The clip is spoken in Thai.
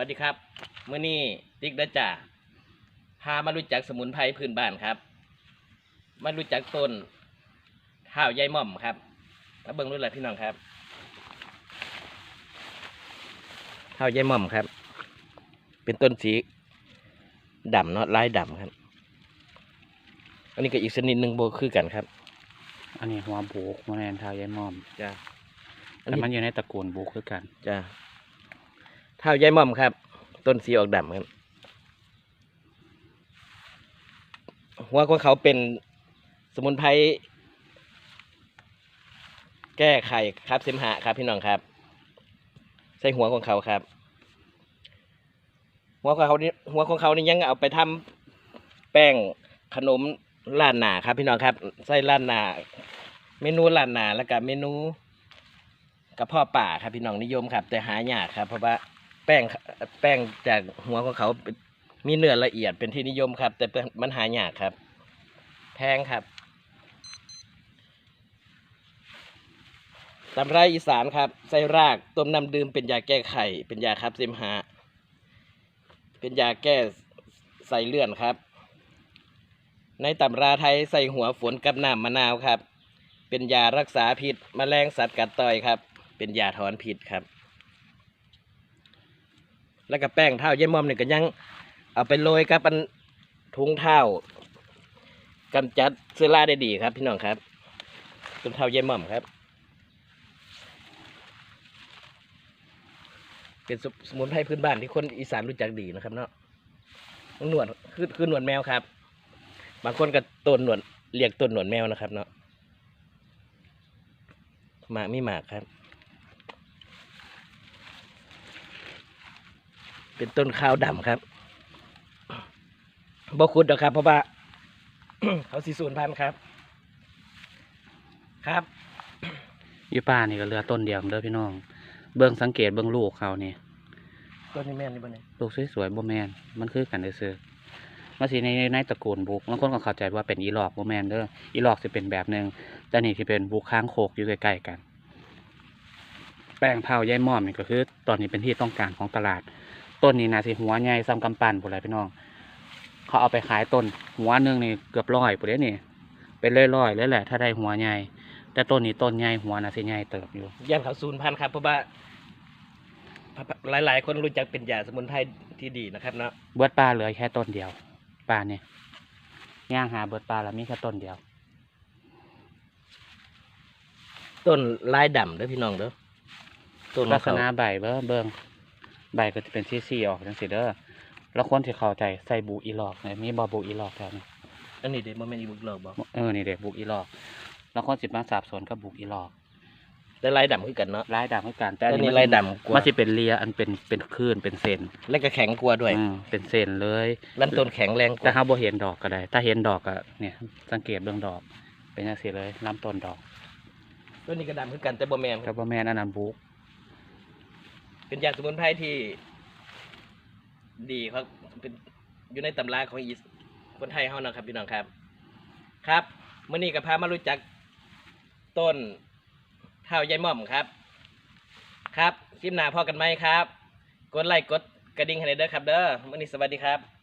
วัสดีครับเมื่อนี้ติ๊กเดอจ่าพามารู้จักสมุนไพรพื้นบ้านครับมารู้จักต้นข้าวยายหม่อมครับมาเบิ่งรู้เลยพี่น้องครับข้าวยายหม่อมครับ เป็นต้นสีดำเนาะลายดำครับ อันนี้ก็อีกชนิดหนึ่งโบคือกันครับ อันนี้หัวบุกมาแนนทาวยายม่อมจ้าแต่มันอยู่ในตระกูลบุกคือกันจ้า เท้ายายม่อมครับ ต้นสีออกดำครับ หัวของเขาเป็นสมุนไพรแก้ไขครับเสมหะครับพี่น้องครับ ใส่หัวของเขาครับ หัวของเขานี่หัวของเขานี่ยังเอาไปทำแป้งขนมล้านนาครับ พี่น้องครับใส่ล้านนาเมนูล้านนาแล้วก็เมนูกระเพาะป่าครับพี่น้องนิยมครับ แต่หายากครับเพราะว่า แป้งแป้งจากหัวของเขามีเนื้อละเอียดเป็นที่นิยมครับ แต่มันหายากครับ แพงครับตำไรอีสานครับใส่รากต้มน้ำดื่มเป็นยาแก้ไขเป็นยาครับเสมหะเป็นยาแก้ใส่เลื่อนครับ ในตำราไทยใส่หัวฝนกับน้ำมะนาวครับ เป็นยารักษาพิษแมลงสัตว์กัดต่อยครับ เป็นยาถอนพิษครับ แล้วก็แป้งเท้าเยี่ยมอมเนี่ยก็ยังเอาไปโรยกับอันถุงเท้ากำจัดเชื้อราได้ดีครับ พี่น้องครับต้นเท้าเยี่ยมอมครับ เป็นสสมุนไพรพื้นบ้านที่คนอีสานรู้จักดีนะครับเนาะหนวดคือคือหนวดแมวครับ บางคนก็ต้นหนวดเรียกต้นหนวดแมวนะครับเนาะหมากมีหมากครับ เป็นต้นข้าวดำครับบ่คุดหรอกครับ เพราะว่าเขาสีสูนพันธุ์ครับ ครับอยู่ป่านี่ก็เหลือต้นเดียวเด้อพี่น้อง เบิ่งสังเกตเบิ่งลูกเขานี่ต้นนี้แม่นนี่บ่เนี่ยลูกสวยๆบ่แมนมันคือกันซื่อๆมาสิในในตระกูลบุกบางคนก็เข้าใจว่าเป็นอีหลอกบ่แมนเด้ออีหลอกสิเป็นแบบหนึงแต่นี่ที่เป็นบุกค้างโคกอยู่ใกล้ๆกัน แป้งเผายายม่อมนี่ก็คือ ตอนนี้เป็นที่ต้องการของตลาด ต้นนี้นะสิหัวใหญ่ซ้ำกำปั้นพุ่นเลยพี่น้อง เขาเอาไปขายต้น หัวหนึ่งนี่เกือบร้อยพุ่นเด้นี่ เป็นร้อยๆเลยแหละ ถ้าได้หัวใหญ่ แต่ต้นนี้ต้นใหญ่หัวน่ะสิใหญ่เติบอยู่ย่านเขาสูนพันธุ์ครับเพราะว่าหลายๆ คนรู้จักเป็นยาสมุนไพรที่ดีนะครับเนาะเบิดปลาเหลือแค่ต้นเดียวปลาเนี่ยย่างหาเบิดปลาแล้วมีแค่ต้นเดียว ต้นลายดำเด้อพี่น้องเด้อต้นขลัอกงษเขาณะใบเบิ้งเบิ้ง ใบก็จะเป็นซี่ๆออกจังสิเด้อแล้วคนที่เข้าใจใส่บุอีหลอกเนี่ยมีบอบุอีหลอกแถวนี้อันนี้เด็โมเมนต์อีบุกหลอกบอกเออนี่เด็กบุอีหลอก แล้วคนสิมาสับสนกับบุอีหลอกแต่ลายดำคือกันเนาะลายดำคือกัน แต่แต่อันนี่นี้ลายดำกว่ามันสิเป็นเลียอันเป็นเป็นคลื่นเป็นเส้นและก็แข็งกว่าด้วยอืมเป็นเส้นเลยลำต้นแข็งแรงกแต่ว่าถ้าบ่เห็นดอกก็ได้ ถ้าเห็นดอกก็เนี่ย สังเกตเบื้องดอก เป็นจังซี่เลยลำต้นดอกต้นนี้ก็ดำคือกันแต่บ่แมนแต่บ่แม่นอันนั้นบุก เป็นยาสมุนไพรที่ ดีครับเป็นอยู่ในตำราของอีสคนไทยเฮานะครับพี่น้องครับ ครับมื่อนี้ก็พามารู้จักต้นเท้ายายม่อมครับ ครับคลิปหน้าพอกันไหมครับ กดไลค์กดกระดิ่งให้หน่อยเด้อครับ เด้อมื่อนี้สวัสดีครับ